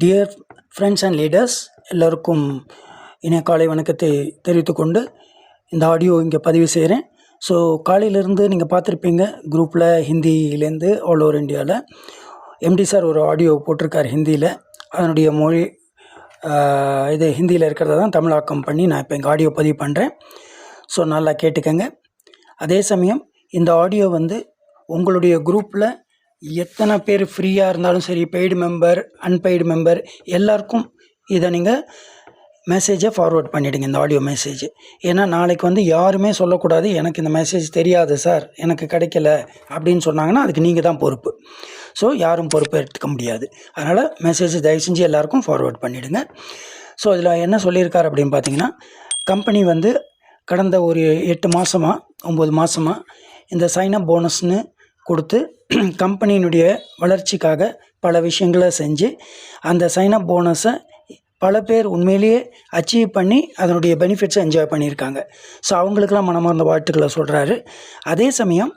Dear friends and leaders எல்லோருக்கும் இணைய காலை வணக்கத்தை தெரிவித்துக்கொண்டு இந்த ஆடியோ இங்கே பதிவு செய்கிறேன். ஸோ காலையிலேருந்து நீங்கள் பார்த்துருப்பீங்க குரூப்பில் ஹிந்திலேருந்து ஆல் ஓவர் இந்தியாவில் எம்டி சார் ஒரு ஆடியோ போட்டிருக்கார் ஹிந்தியில். அதனுடைய மொழி இது ஹிந்தியில் இருக்கிறத தான் தமிழாக்கம் பண்ணி நான் இப்போ எங்கள் ஆடியோ பதிவு பண்ணுறேன் ஸோ நல்லா கேட்டுக்கங்க. அதே சமயம் இந்த ஆடியோ வந்து உங்களுடைய குரூப்பில் எத்தனை பேர் ஃப்ரீயாக இருந்தாலும் சரி பெய்டு மெம்பர் அன்பெய்டு மெம்பர் எல்லாருக்கும் இதை நீங்கள் மெசேஜை ஃபார்வர்ட் பண்ணிவிடுங்க இந்த ஆடியோ மெசேஜ் ஏன்னா நாளைக்கு வந்து யாருமே சொல்லக்கூடாது எனக்கு இந்த மெசேஜ் தெரியாது சார் எனக்கு கிடைக்கல அப்படின்னு சொன்னாங்கன்னா அதுக்கு நீங்கள் தான் பொறுப்பு. ஸோ யாரும் பொறுப்பு எடுத்துக்க முடியாது. அதனால் மெசேஜ் தயவு செஞ்சு எல்லாருக்கும் ஃபார்வர்ட் பண்ணிவிடுங்க ஸோ இதில் என்ன சொல்லியிருக்கார் அப்படின்னு பார்த்தீங்கன்னா கம்பெனி வந்து கடந்த ஒரு எட்டு மாதமாக ஒம்பது மாதமாக இந்த சைனப் போனஸ்னு கொடுத்து கம்பெனியினுடைய வளர்ச்சிக்காக பல விஷயங்களை செஞ்சு அந்த சைனப் போனஸை பல பேர் உண்மையிலேயே அச்சீவ் பண்ணி அதனுடைய பெனிஃபிட்ஸை என்ஜாய் பண்ணியிருக்காங்க. ஸோ அவங்களுக்கெல்லாம் மனமார்ந்த வாழ்த்துக்களை சொல்கிறாரு அதே சமயம்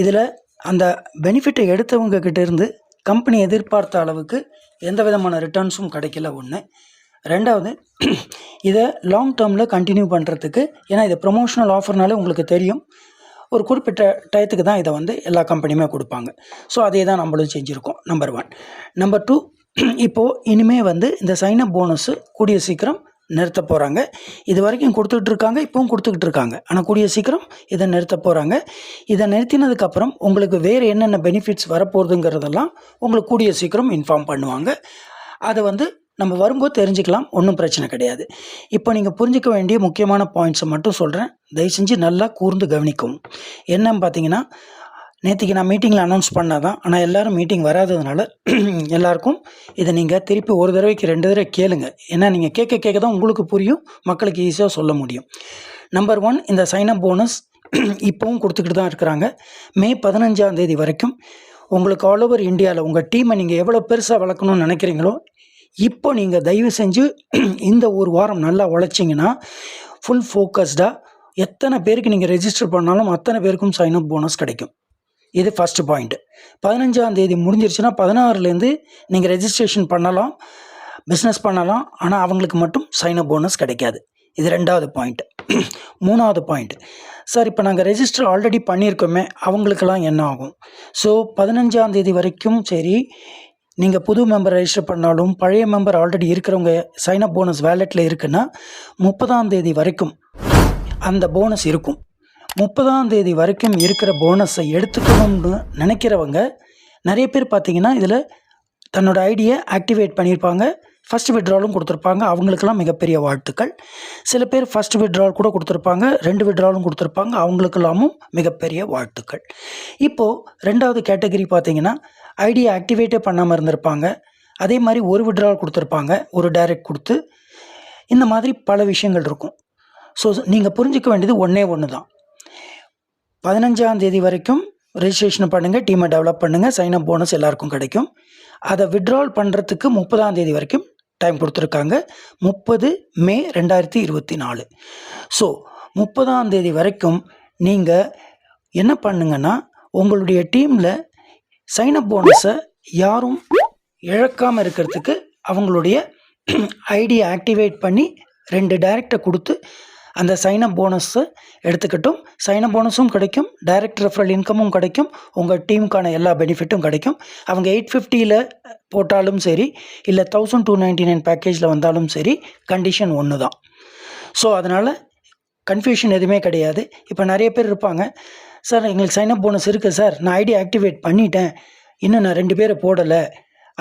இதில் அந்த பெனிஃபிட்டை எடுத்தவங்க கிட்டேருந்து கம்பெனி எதிர்பார்த்த அளவுக்கு எந்த விதமான ரிட்டர்ன்ஸும் கிடைக்கல ஒன்று ரெண்டாவது இதை லாங் டேர்மில் கண்டினியூ பண்ணுறதுக்கு ஏன்னா இது ப்ரொமோஷனல் ஆஃபர்னாலே உங்களுக்கு தெரியும். ஒரு குறிப்பிட்ட டயத்துக்கு தான் இதை வந்து எல்லா கம்பெனியுமே கொடுப்பாங்க. ஸோ அதே தான் நம்மளும் செஞ்சுருக்கோம் நம்பர் ஒன் நம்பர் டூ இப்போது இனிமேல் வந்து இந்த சைனப் போனஸு கூடிய சீக்கிரம் நிறுத்த போகிறாங்க இது வரைக்கும் கொடுத்துக்கிட்டு இருக்காங்க இப்போவும் கொடுத்துக்கிட்டு இருக்காங்க. ஆனால் கூடிய சீக்கிரம் இதை நிறுத்த போகிறாங்க இதை நிறுத்தினதுக்கப்புறம் உங்களுக்கு வேறு என்னென்ன பெனிஃபிட்ஸ் வரப்போகுதுங்கிறதெல்லாம் உங்களுக்கு கூடிய சீக்கிரம் இன்ஃபார்ம் பண்ணுவாங்க. அதை வந்து நம்ம வரும்போது தெரிஞ்சுக்கலாம் ஒன்றும் பிரச்சனை கிடையாது. இப்போ நீங்கள் புரிஞ்சிக்க வேண்டிய முக்கியமான பாயிண்ட்ஸை மட்டும் சொல்கிறேன் தயவு செஞ்சு நல்லா கூர்ந்து கவனிக்கும். என்னன்னு பார்த்தீங்கன்னா நேற்றுக்கு நான் மீட்டிங்கில் அனௌன்ஸ் பண்ணாதான் ஆனால் எல்லாரும் மீட்டிங் வராததுனால எல்லாருக்கும் இதை நீங்கள் திருப்பி ஒரு தடவைக்கு ரெண்டு தடவை கேளுங்க. ஏன்னா நீங்கள் கேட்க கேட்க தான் உங்களுக்கு புரியும் மக்களுக்கு ஈஸியாக சொல்ல முடியும். நம்பர் ஒன் இந்த சைனப் போனஸ் இப்போவும் கொடுத்துக்கிட்டு தான் இருக்கிறாங்க. மே பதினஞ்சாம் தேதி வரைக்கும் உங்களுக்கு ஆல் ஓவர் இந்தியாவில் உங்கள் டீமை நீங்கள் எவ்வளோ பெருசாக வளர்க்கணும்னு நினைக்கிறீங்களோ இப்போ நீங்கள் தயவு செஞ்சு இந்த ஒரு வாரம் நல்லா உழைச்சிங்கன்னா ஃபுல் ஃபோக்கஸ்டாக எத்தனை பேருக்கு நீங்கள் ரெஜிஸ்டர் பண்ணாலும் அத்தனை பேருக்கும் சைன் அப் போனஸ் கிடைக்கும். இது ஃபஸ்ட்டு பாயிண்ட்டு பதினஞ்சாம் தேதி முடிஞ்சிருச்சுன்னா பதினாறுலேருந்து நீங்கள் ரெஜிஸ்ட்ரேஷன் பண்ணலாம் பிஸ்னஸ் பண்ணலாம் ஆனால் அவங்களுக்கு மட்டும் சைன் அப் போனஸ் கிடைக்காது. இது ரெண்டாவது பாயிண்ட் மூணாவது பாயிண்ட் சார் இப்போ நாங்கள் ரெஜிஸ்டர் ஆல்ரெடி பண்ணியிருக்கோமே அவங்களுக்கெல்லாம் என்ன ஆகும்? ஸோ பதினஞ்சாம் தேதி வரைக்கும் சரி நீங்கள் புது மெம்பர் ரெஜிஸ்டர் பண்ணாலும் பழைய மெம்பர் ஆல்ரெடி இருக்கிறவங்க சைன் அப் போனஸ் வேலெட்டில் இருக்குன்னா முப்பதாம் தேதி வரைக்கும் அந்த போனஸ் இருக்கும். முப்பதாம் தேதி வரைக்கும் இருக்கிற போனஸை எடுத்துக்கணும்னு நினைக்கிறவங்க நிறைய பேர் பார்த்தீங்கன்னா இதில் தன்னோட ஐடியை ஆக்டிவேட் பண்ணியிருப்பாங்க ஃபஸ்ட் விட்ராலும் கொடுத்துருப்பாங்க. அவங்களுக்கெல்லாம் மிகப்பெரிய வாழ்த்துக்கள். சில பேர் ஃபஸ்ட் விட்ரால் கூட கொடுத்துருப்பாங்க. ரெண்டு விட்ராலும் கொடுத்துருப்பாங்க. அவங்களுக்கெல்லாமும் மிகப்பெரிய வாழ்த்துக்கள். இப்போது ரெண்டாவது கேட்டகரி பார்த்தீங்கன்னா ஐடியை ஆக்டிவேட்டே பண்ணாமல் இருந்திருப்பாங்க. அதே மாதிரி ஒரு விட்ரால் கொடுத்துருப்பாங்க. ஒரு டைரக்ட் கொடுத்து. இந்த மாதிரி பல விஷயங்கள் இருக்கும். ஸோ நீங்கள் புரிஞ்சிக்க வேண்டியது ஒன்றே ஒன்று தான். பதினஞ்சாம் தேதி வரைக்கும் ரெஜிஸ்ட்ரேஷன் பண்ணுங்கள் டீமை டெவலப் பண்ணுங்கள் சைன் அப் போனஸ் எல்லாருக்கும் கிடைக்கும். அதை விட்ரால் பண்ணுறதுக்கு முப்பதாம் தேதி வரைக்கும் டைம் கொடுத்துருக்காங்க. முப்பது மே ரெண்டாயிரத்தி இருபத்தி நாலு. ஸோ முப்பதாம் தேதி வரைக்கும் நீங்கள் என்ன பண்ணுங்கன்னா உங்களுடைய டீமில் சைன் அப் போனஸை யாரும் இழக்காமல் இருக்கிறதுக்கு அவங்களுடைய ஐடியை ஆக்டிவேட் பண்ணி ரெண்டு டைரக்டை கொடுத்து அந்த சைனப் போனஸு போனஸை எடுத்துக்கட்டும். போனஸும் கிடைக்கும். டைரக்ட் ரெஃபரல் இன்கமும் கிடைக்கும். உங்கள் டீமுக்கான எல்லா பெனிஃபிட்டும் கிடைக்கும். அவங்க எயிட் ஃபிஃப்டியில் போட்டாலும் சரி இல்லை தௌசண்ட் டூ நைன்ட்டி நைன் பேக்கேஜில் வந்தாலும் சரி கண்டிஷன் ஒன்று தான் ஸோ அதனால் கன்ஃபியூஷன் எதுவுமே கிடையாது. இப்போ நிறைய பேர் இருப்பாங்க. சார் எங்களுக்கு சைனப் போனஸ் இருக்குது சார் நான் ஐடி ஆக்டிவேட் பண்ணிட்டேன். இன்னும் நான் ரெண்டு பேரை போடலை.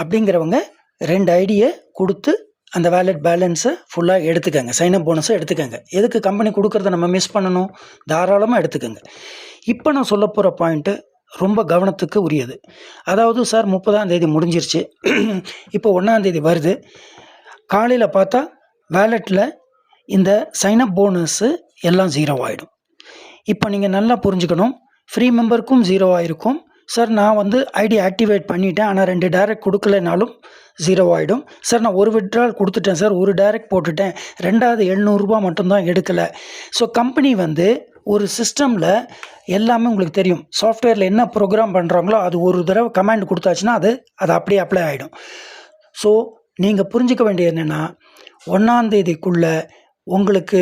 அப்படிங்கிறவங்க ரெண்டு ஐடியை கொடுத்து அந்த வேலட் பேலன்ஸை ஃபுல்லாக எடுத்துக்கங்க. சைன் அப் போனஸை எடுத்துக்கங்க. எதுக்கு கம்பெனி கொடுக்குறத நம்ம மிஸ் பண்ணணும்? தாராளமாக எடுத்துக்கங்க. இப்போ நான் சொல்ல போகிற பாயிண்ட்டு ரொம்ப கவனத்துக்கு உரியது. அதாவது சார் முப்பதாம் தேதி முடிஞ்சிருச்சு. இப்போ ஒன்றாம் தேதி வருது. காலையில் பார்த்தா வேலெட்டில் இந்த சைனப் போனஸ்ஸு எல்லாம் ஜீரோ ஆகிடும் இப்போ நீங்கள் நல்லா புரிஞ்சுக்கணும். ஃப்ரீ மெம்பருக்கும் ஜீரோ ஆகிருக்கும் சார் நான் வந்து ஐடி ஆக்டிவேட் பண்ணிட்டேன். ஆனால் ரெண்டு டேரக்ட் கொடுக்கலனாலும் ஜீரோ ஆகிடும் சார் நான் ஒரு விட்ரால் கொடுத்துட்டேன் சார் ஒரு டைரக்ட் போட்டுட்டேன். ரெண்டாவது எழுநூறுபா மட்டும்தான் எடுக்கலை. ஸோ கம்பெனி வந்து ஒரு சிஸ்டமில் எல்லாமே உங்களுக்கு தெரியும். சாஃப்ட்வேரில் என்ன ப்ரோக்ராம் பண்ணுறாங்களோ அது ஒரு தடவை கமாண்ட் கொடுத்தாச்சுன்னா அது அது அப்படியே அப்ளை ஆகிடும் ஸோ நீங்கள் புரிஞ்சுக்க வேண்டியது என்னென்னா ஒன்றாந்தேதிக்குள்ளே உங்களுக்கு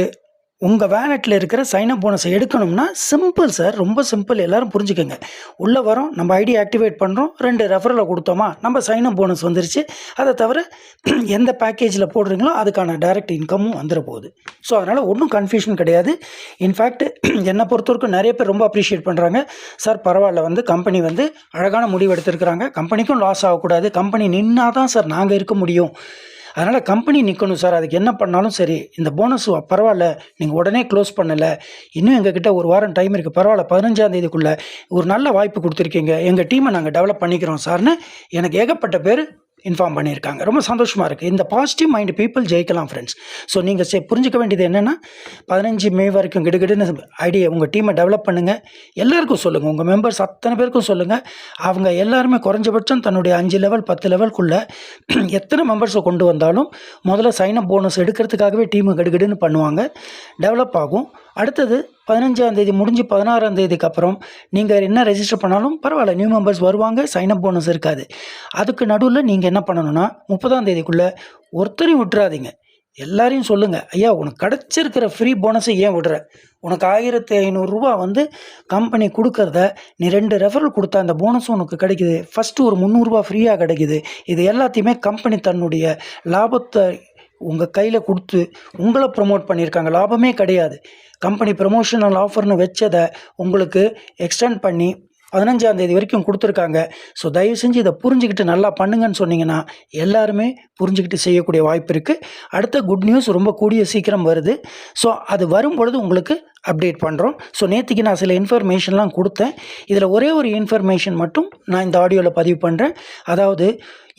உங்கள் வேலெட்டில் இருக்கிற சைனப் போனஸை எடுக்கணும்னா சிம்பிள் சார் ரொம்ப சிம்பிள் எல்லாரும் புரிஞ்சுக்கோங்க. உள்ளே வரோம். நம்ம ஐடி ஆக்டிவேட் பண்ணுறோம் ரெண்டு ரெஃபரலை கொடுத்தோமா? நம்ம சைனப் போனஸ் வந்துருச்சு. அதை தவிர எந்த பேக்கேஜில் போடுறீங்களோ அதுக்கான டைரக்ட் இன்கமும் வந்துட போகுது. ஸோ அதனால் ஒன்றும் கன்ஃபியூஷன் கிடையாது. இன்ஃபேக்ட் என்னை பொறுத்தவரைக்கும் நிறைய பேர் ரொம்ப அப்ரிஷியேட் பண்ணுறாங்க சார் பரவாயில்ல. வந்து கம்பெனி வந்து அழகான முடிவு எடுத்திருக்கிறாங்க. கம்பெனிக்கும் லாஸ் ஆகக்கூடாது. கம்பெனி நின்னா தான் சார் நாங்கள் இருக்க முடியும். அதனால் கம்பெனி நிற்கணும் சார் அதுக்கு என்ன பண்ணாலும் சரி இந்த போனஸ் பரவாயில்ல. நீங்கள் உடனே க்ளோஸ் பண்ணலை. இன்னும் எங்ககிட்ட ஒரு வாரம் டைம் இருக்குது பரவாயில்ல பதினஞ்சாம் தேதிக்குள்ளே ஒரு நல்ல வாய்ப்பு கொடுத்துருக்கீங்க. எங்கள் டீமை நாங்கள் டெவலப் பண்ணிக்கிறோம் சார்னு எனக்கு ஏகப்பட்ட பேர் இன்ஃபார்ம் பண்ணியிருக்காங்க. ரொம்ப சந்தோஷமாக இருக்குது இந்த பாசிட்டிவ் மைண்ட் பீப்புள் ஜெயிக்கலாம் ஃப்ரெண்ட்ஸ் ஸோ நீங்கள் சே புரிஞ்சுக்க வேண்டியது என்னென்னா பதினஞ்சு மே வரைக்கும் கிடுகிடுன்னு ஐடியா உங்கள் டீமை டெவலப் பண்ணுங்கள் எல்லாருக்கும் சொல்லுங்கள் உங்கள் மெம்பர்ஸ் அத்தனை பேருக்கும் சொல்லுங்கள் அவங்க எல்லாருமே குறைஞ்சபட்சம் தன்னுடைய அஞ்சு லெவல் பத்து லெவல்குள்ளே எத்தனை மெம்பர்ஸை கொண்டு வந்தாலும் முதல்ல சைனப் போனஸ் எடுக்கிறதுக்காகவே டீமு கிடுகிடுன்னு பண்ணுவாங்க. டெவலப் ஆகும். அடுத்தது பதினஞ்சாம் தேதி முடிஞ்சு பதினாறாம் தேதிக்கு அப்புறம் நீங்கள் என்ன ரெஜிஸ்டர் பண்ணாலும் பரவாயில்ல நியூ மெம்பர்ஸ் வருவாங்க சைனப் போனஸ் இருக்காது. அதுக்கு நடுவில் நீங்கள் என்ன பண்ணணும்னா முப்பதாம் தேதிக்குள்ளே ஒருத்தரையும் விட்டுறாதீங்க. எல்லாரையும் சொல்லுங்கள் ஐயா உனக்கு கிடச்சிருக்கிற ஃப்ரீ போனஸை ஏன் விடுற? உனக்கு ஆயிரத்தி ஐநூறுரூவா வந்து கம்பெனி கொடுக்கறத நீ ரெண்டு ரெஃபரல் கொடுத்தா அந்த போனஸும் உனக்கு கிடைக்குது. ஃபஸ்ட்டு ஒரு முந்நூறுரூவா ஃப்ரீயாக கிடைக்குது. இது எல்லாத்தையுமே கம்பெனி தன்னுடைய லாபத்தை உங்கள் கையில் கொடுத்து உங்களை ப்ரமோட் பண்ணியிருக்காங்க. லாபமே கிடையாது. கம்பெனி ப்ரமோஷனல் ஆஃபர்னு வச்சதை உங்களுக்கு எக்ஸ்டெண்ட் பண்ணி பதினஞ்சாம் தேதி வரைக்கும் கொடுத்துருக்காங்க. ஸோ தயவு செஞ்சு இதை புரிஞ்சுக்கிட்டு நல்லா பண்ணுங்கன்னு சொன்னீங்கன்னா எல்லாருமே புரிஞ்சுக்கிட்டு செய்யக்கூடிய வாய்ப்பு இருக்குது அடுத்த குட் நியூஸ் ரொம்ப கூடிய சீக்கிரம் வருது. ஸோ அது வரும் பொழுது உங்களுக்கு அப்டேட் பண்ணுறோம் ஸோ நேற்றுக்கு நான் சில இன்ஃபர்மேஷன்லாம் கொடுத்தேன். இதில் ஒரே ஒரு இன்ஃபர்மேஷன் மட்டும் நான் இந்த ஆடியோவில் பதிவு பண்ணுறேன் அதாவது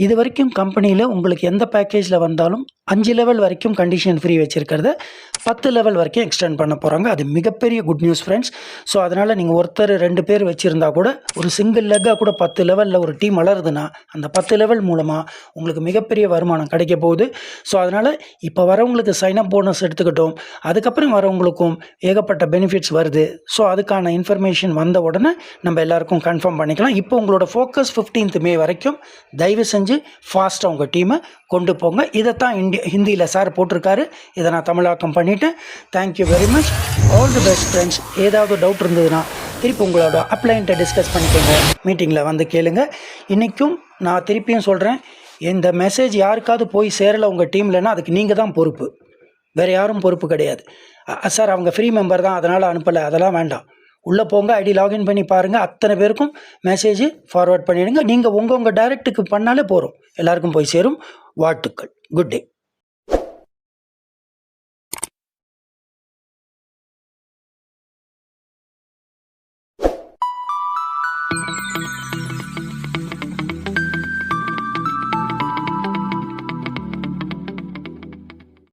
இது வரைக்கும் கம்பெனியில் உங்களுக்கு எந்த பேக்கேஜில் வந்தாலும் அஞ்சு லெவல் வரைக்கும் கண்டிஷன் ஃப்ரீ வச்சுருக்கிறத பத்து லெவல் வரைக்கும் எக்ஸ்டெண்ட் பண்ண போகிறாங்க அது மிகப்பெரிய குட் நியூஸ் ஃப்ரெண்ட்ஸ் ஸோ அதனால் நீங்கள் ஒருத்தர் ரெண்டு பேர் வச்சுருந்தா கூட ஒரு சிங்கிள் லெக்காக கூட பத்து லெவலில் ஒரு டீம் வளருதுன்னா அந்த பத்து லெவல் மூலமாக உங்களுக்கு மிகப்பெரிய வருமானம் கிடைக்க போகுது. ஸோ அதனால் இப்போ வரவங்களுக்கு சைனப் போனஸ் எடுத்துக்கிட்டோம். அதுக்கப்புறம் வரவங்களுக்கும் ஏகப்பட்ட பெனிஃபிட்ஸ் வருது. ஸோ அதுக்கான இன்ஃபர்மேஷன் வந்த உடனே நம்ம எல்லாருக்கும் கன்ஃபார்ம் பண்ணிக்கலாம். இப்போ உங்களோட ஃபோக்கஸ் 15th மே வரைக்கும் தயவு செஞ்சு ஃபாஸ்ட்டாக உங்கள் டீமை கொண்டு போங்க. இதைத்தான் இந்தி ஹிந்தியில் சார் போட்டிருக்காரு. இதை நான் தமிழாக்கம் பண்ணிவிட்டேன் thank you very much all the best friends ஏதாவது டவுட் இருந்ததுன்னா திருப்பி உங்களோட அப்ளைன்ட்டை டிஸ்கஸ் பண்ணிக்கோங்க. மீட்டிங்கில் வந்து கேளுங்க. இன்றைக்கும் நான் திருப்பியும் சொல்கிறேன் இந்த மெசேஜ் யாருக்காவது போய் சேரலை உங்கள் டீம்லன்னா அதுக்கு நீங்கள் தான் பொறுப்பு. வேறு யாரும் பொறுப்பு கிடையாது. சார் அவங்க ஃப்ரீ மெம்பர் தான் அதனால் அனுப்பலை அதெல்லாம் வேண்டாம். உள்ளே போங்க ஐடி லாகின் பண்ணி பாருங்கள் அத்தனை பேருக்கும் மெசேஜ் ஃபார்வர்ட் பண்ணிடுங்க. நீங்கள் உங்கள் உங்கள் டைரக்ட்டுக்கு பண்ணாலே போகிறோம் எல்லாருக்கும் போய் சேரும். வாழ்த்துக்கள். Good day